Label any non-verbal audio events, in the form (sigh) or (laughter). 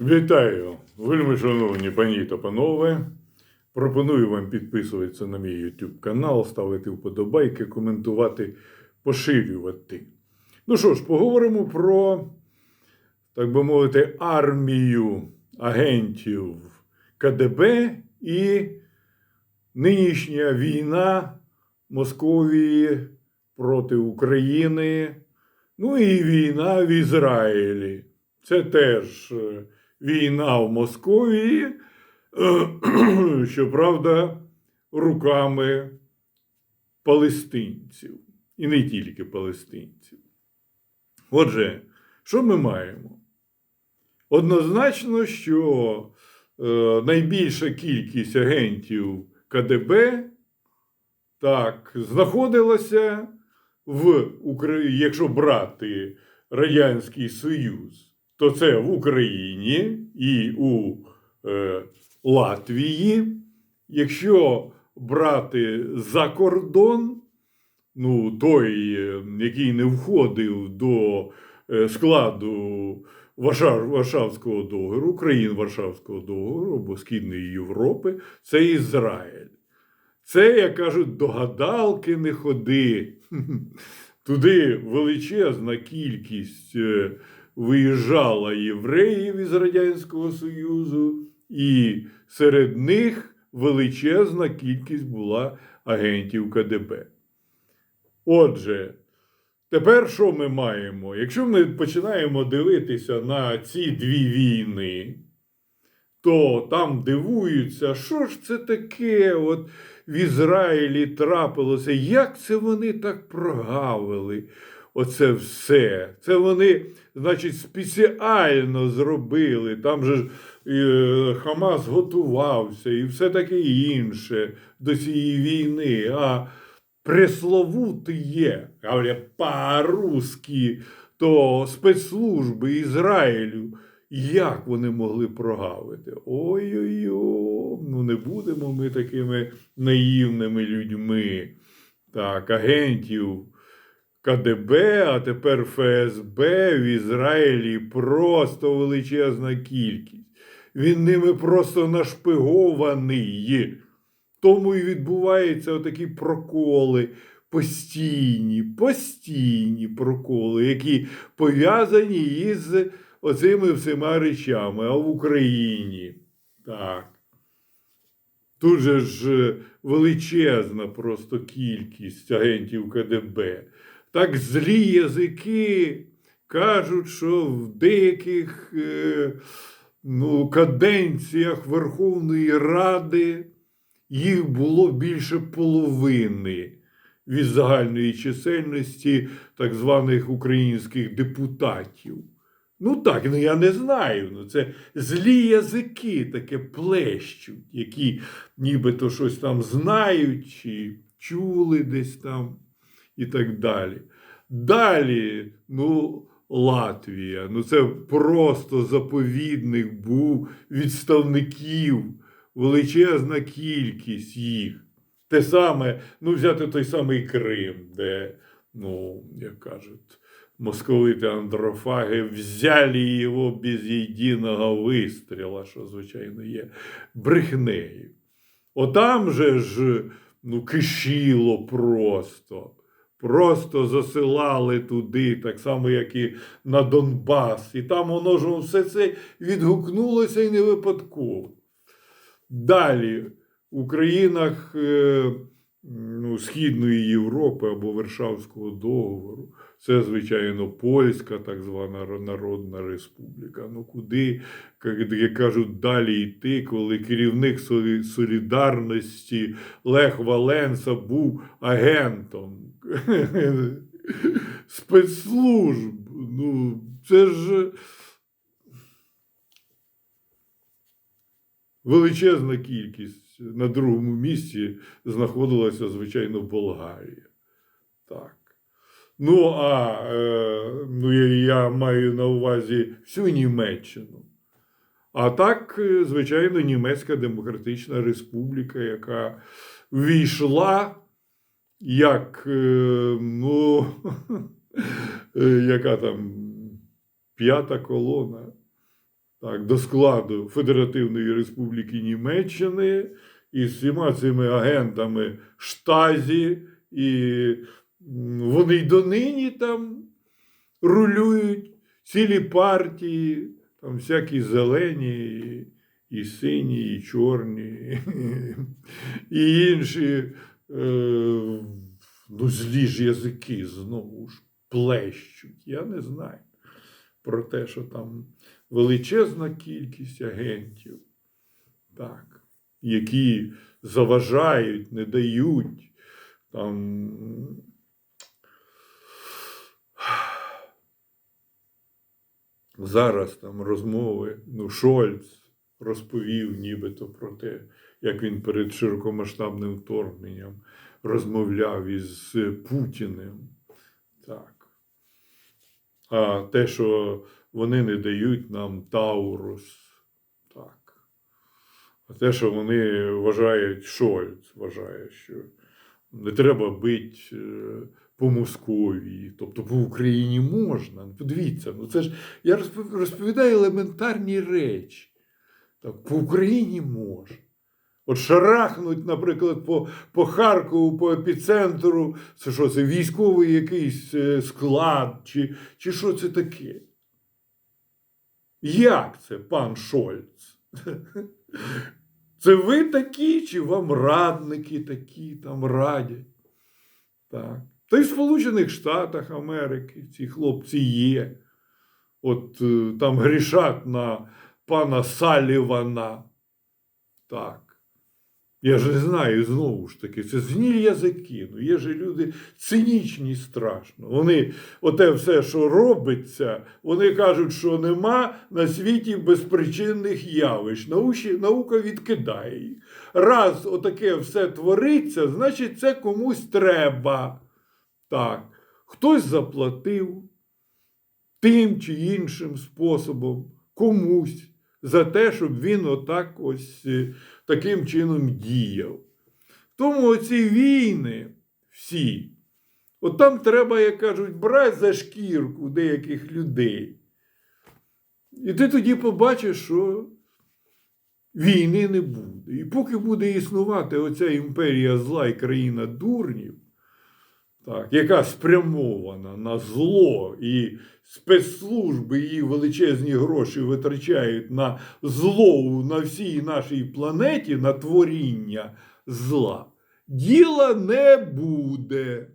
Вітаю, вельми шановні пані та панове. Пропоную вам підписуватися на мій YouTube канал, ставити вподобайки, коментувати, поширювати. Ну що ж, поговоримо про, так би мовити, армію агентів КДБ і нинішня війна Московії проти України, ну і війна в Ізраїлі. Це теж е, війна в Московії, е, (clears throat) щоправда, руками палестинців. І не тільки палестинців. Отже, що ми маємо? Однозначно, що е, найбільша кількість агентів КДБ так, знаходилася в Україні, якщо брати Радянський Союз то це в Україні і у е, Латвії. Якщо брати за кордон, ну той, е, який не входив до е, складу Варшав, Варшавського договору, країн Варшавського договору або Східної Європи, це Ізраїль. Це, як кажуть, до гадалки не ходи. (laughs) Туди величезна кількість. Виїжджала євреїв із Радянського Союзу, і серед них величезна кількість була агентів КДБ. Отже, тепер що ми маємо? Якщо ми починаємо дивитися на ці дві війни, то там дивуються, що ж це таке от в Ізраїлі трапилося, як це вони так прогавили? Оце все. Це вони, значить, спеціально зробили. Там же ж е, Хамас готувався і все таке інше до цієї війни. А пресловутые, говорять по-русски, то спецслужби Ізраїлю. Як вони могли прогавити? Ой-ой-ой, ну не будемо ми такими наївними людьми. Так, агентів КДБ, а тепер ФСБ в Ізраїлі просто величезна кількість. Він ними просто нашпигований. Тому і відбуваються отакі проколи, постійні, постійні проколи, які пов'язані із оцими всіма речами. А в Україні так. Тут же ж величезна просто кількість агентів КДБ. Так злі язики кажуть, що в деяких е, ну, каденціях Верховної Ради їх було більше половини від загальної чисельності так званих українських депутатів. Ну так, ну я не знаю. Ну це злі язики таке плещуть, які нібито щось там знають чи чули десь там і так далі. Далі, ну, Латвія, ну це просто заповідник був відставників, величезна кількість їх. Те саме, ну, взяти той самий Крим, де, ну, як кажуть, московити андрофаги взяли його без єдиного вистріла, що, звичайно, є брехнею. Отам же ж ну, кишіло просто. Просто засилали туди, так само, як і на Донбас. І там воно ж все це відгукнулося і не випадково. Далі у країнах е, ну, Східної Європи або Варшавського договору. Це, звичайно, Польська, так звана Народна Республіка. Ну куди, як кажуть, далі йти, коли керівник солідарності Лех Валенса був агентом (laughs) спецслужб. Ну, це ж величезна кількість. На другому місці знаходилася, звичайно, Болгарія. Так. Ну, а е, ну, я, маю на увазі всю Німеччину. А так, е, звичайно, Німецька Демократична Республіка, яка війшла як, е, ну, (laughs) е, яка там п'ята колона? Так, до складу Федеративної Республіки Німеччини і з всіма цими агентами Штазі, і вони й донині там рулюють цілі партії, там всякі зелені, і, сині, і чорні, (laughs) і інші ну, злі ж язики знову ж плещуть. Я не знаю про те, що там величезна кількість агентів, так, які заважають, не дають там. Зараз там розмови, ну, Шольц розповів нібито про те, як він перед широкомасштабним вторгненням розмовляв із Путіним. Так. А те, що вони не дають нам Таурус. Так. А те, що вони вважають, Шольц вважає, що не треба бити е, по Московії, тобто по Україні можна. Ну, Подивіться, ну це ж я розповідаю елементарні речі. Так, по Україні можна. От шарахнуть, наприклад, по, по Харкову, по епіцентру, це що, це військовий якийсь е, склад, чи, чи що це таке? Як це, пан Шольц? Це ви такі, чи вам радники такі там радять? Так. Та й в Сполучених Штатах Америки ці хлопці є. От е, там грішать на пана Салівана. Так. Я ж знаю, знову ж таки, це згнілі язики. Ну, є же люди цинічні страшно. Вони, оте все, що робиться, вони кажуть, що нема на світі безпричинних явищ. Науші, наука відкидає їх. Раз отаке все твориться, значить, це комусь треба. Так. Хтось заплатив тим чи іншим способом комусь за те, щоб він отак ось е, таким чином діяв. Тому оці війни всі, от там треба, як кажуть, брати за шкірку деяких людей. І ти тоді побачиш, що війни не буде. І поки буде існувати оця імперія зла і країна дурнів, так, яка спрямована на зло, і спецслужби її величезні гроші витрачають на зло на всій нашій планеті, на творіння зла, діла не буде.